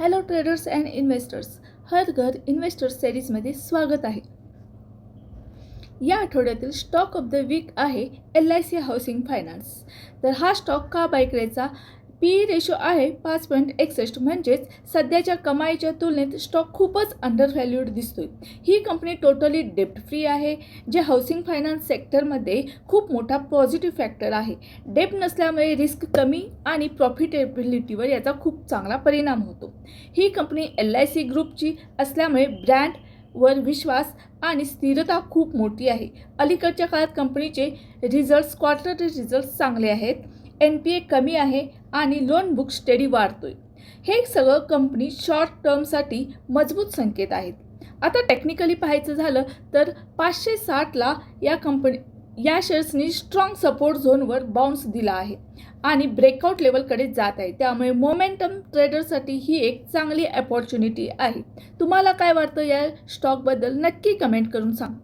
Hello traders and investors हर घर investors सेरीजमध्ये स्वागत आहे. या आठवड्यातील स्टॉक ऑफ द वीक आहे L I C housing finance तर हा स्टॉक का बाय करायचा? पी ई रेशो आहे पाच पॉईंट एकसष्ट. म्हणजेच सध्याच्या कमाईच्या तुलनेत स्टॉक खूपच अंडर व्हॅल्यूड दिसतोय. ही कंपनी टोटली डेप्ट फ्री आहे जे हाऊसिंग फायनान्स सेक्टरमध्ये खूप मोठा पॉझिटिव्ह फॅक्टर आहे. डेप्ट नसल्यामुळे रिस्क कमी आणि प्रॉफिटेबिलिटीवर याचा खूप चांगला परिणाम होतो. ही कंपनी एल आय सी ग्रुपची असल्यामुळे ब्रँडवर विश्वास आणि स्थिरता खूप मोठी आहे. अलीकडच्या काळात कंपनीचे रिझल्ट्स क्वार्टरली रिझल्ट्स चांगले आहेत. एन पी ए कमी आहे आणि लोन बुक स्टडी वाढतोय. हे सगळं कंपनी शॉर्ट टर्मसाठी मजबूत संकेत आहेत. आता टेक्निकली पाहायचं झालं तर पाचशे साठला या कंपनी या शेअर्सनी स्ट्रॉंग सपोर्ट झोनवर बाउन्स दिला आहे. आणि ब्रेकआउट लेवलकडे जात आहे. त्यामुळे मोमेंटम ट्रेडरसाठी ही एक चांगली अपॉर्च्युनिटी आहे. तुम्हाला काय वाटतं या स्टॉकबद्दल नक्की कमेंट करून सांग.